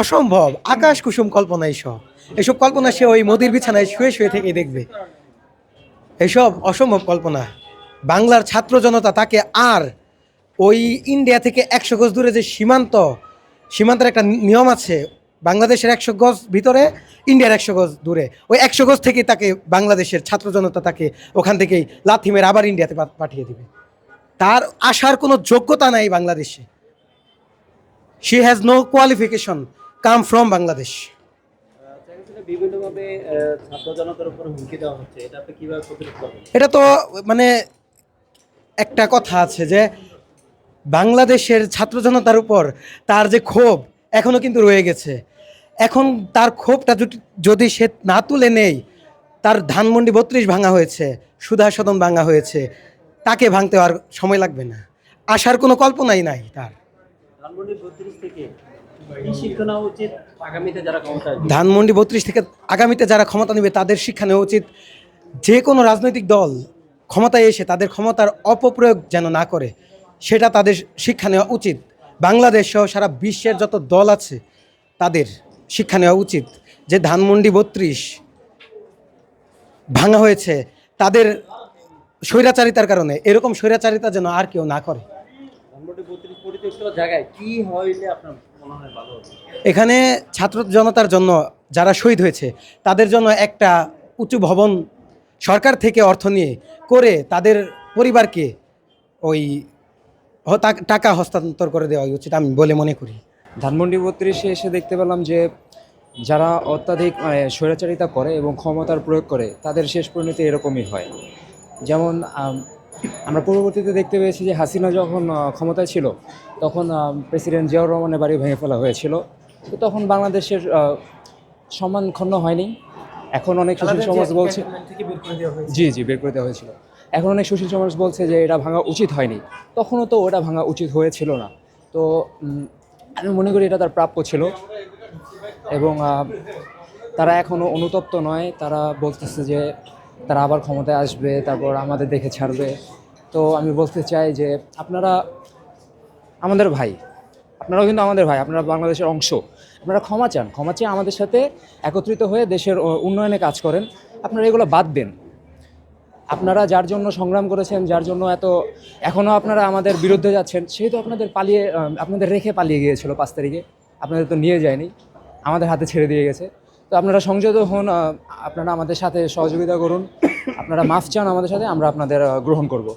অসম্ভব, আকাশ কুসুম কল্পনা এইসব এসব কল্পনা সে ওই মোদির বিছানায় শুয়ে শুয়ে থেকে দেখবে। এসব অসম্ভব কল্পনা। বাংলার ছাত্র জনতা তাকে আর ওই ইন্ডিয়া থেকে একশো গজ দূরে যে সীমান্ত, সীমান্তের একটা নিয়ম আছে, বাংলাদেশের একশো গজ ভিতরে, ইন্ডিয়ার একশো গজ দূরে। ওই একশো গজ থেকে তাকে বাংলাদেশের ছাত্র জনতা তাকে ওখান থেকেই লাথিমের আবার ইন্ডিয়াতে পাঠিয়ে দিবে। তার আসার কোনো যোগ্যতা নাই বাংলাদেশে। She has no qualification come from Bangladesh এটা তো মানে একটা কথা আছে যে বাংলাদেশের ছাত্র জনতার উপর তার যে ক্ষোভ এখনও কিন্তু রয়ে গেছে। এখন তার ক্ষোভটা যদি সে না তুলে নেই তার ধানমন্ডি বত্রিশ ভাঙা হয়েছে সুধা সদন ভাঙা হয়েছে তাকে ভাঙতে আর সময় লাগবে না। আসার কোনো কল্পনাই নাই তার। ধানমন্ডি বত্রিশ থেকে আগামীতে যারা ক্ষমতা আগামীতে যারা ক্ষমতা নেবে, তাদের শিক্ষা নেওয়া উচিত। যে কোনো রাজনৈতিক দল ক্ষমতায় এসে তাদের ক্ষমতার অপপ্রয়োগ যেন না করে, সেটা তাদের শিক্ষা নেওয়া উচিত। বাংলাদেশ সহ সারা বিশ্বের যত দল আছে, তাদের শিক্ষা নেওয়া উচিত। যে ধানমন্ডি বত্রিশ ভাঙা হয়েছে, তাদের স্বৈরাচারিতার কারণে এরকম স্বৈরাচারিতা যেন আর কেউ না করে। বত্রিশ জায়গায় কি হইলে আপনার মনে হয় ভালো এখানে ছাত্র জনতার জন্য যারা শহীদ হয়েছে তাদের জন্য একটা উঁচু ভবন সরকার থেকে অর্থ নিয়ে করে তাদের পরিবারকে ওই টাকা হস্তান্তর করে দেওয়া উচিত আমি বলে মনে করি। ধানমন্ডি বত্রিশে এসে দেখতে পেলাম যে যারা অত্যাধিক মানে স্বৈরাচারিতা করে এবং ক্ষমতার প্রয়োগ করে তাদের শেষ পরিণতি এরকমই হয়। যেমন আমরা পরবর্তীতে দেখতে পেয়েছি যে হাসিনা যখন ক্ষমতায় ছিল তখন প্রেসিডেন্ট জিয়াউর রহমানের বাড়ি ভেঙে ফেলা হয়েছিল। তো তখন বাংলাদেশের সম্মান ক্ষুণ্ণ হয়নি। এখন অনেক সুশীল সমাজ বলছে জি জি বের করে দেওয়া হয়েছিল। এখন অনেক সুশীল সমাজ বলছে যে এটা ভাঙা উচিত হয়নি। তখনও তো ওটা ভাঙা উচিত হয়েছিল না। তো আমি মনে করি এটা তার প্রাপ্য ছিল। এবং তারা এখনও অনুতপ্ত নয়। তারা বলতেছে যে তারা আবার ক্ষমতায় আসবে, তারপর আমাদের দেখে ছাড়বে। তো আমি বলতে চাই যে আপনারা, আমাদের ভাই, আপনারাও কিন্তু আমাদের ভাই, আপনারা বাংলাদেশের অংশ। আপনারা ক্ষমা চান, ক্ষমা চেয়ে আমাদের সাথে একত্রিত হয়ে দেশের উন্নয়নে কাজ করেন। আপনারা এগুলো বাদ দেন। আপনারা যার জন্য সংগ্রাম করেছেন, যার জন্য এত এখনও আপনারা আমাদের বিরুদ্ধে যাচ্ছেন, সেই তো আপনাদের পালিয়ে আপনাদের রেখে পালিয়ে গিয়েছিল পাঁচ তারিখে। আপনাদের তো নিয়ে যায়নি, আমাদের হাতে ছেড়ে দিয়ে গেছে। তো আপনারা সংযত হন আপনারা আমাদের সাথে সহযোগিতা করুন। আপনারা মাফ চান আমাদের সাথে, আমরা আপনাদের গ্রহণ করব।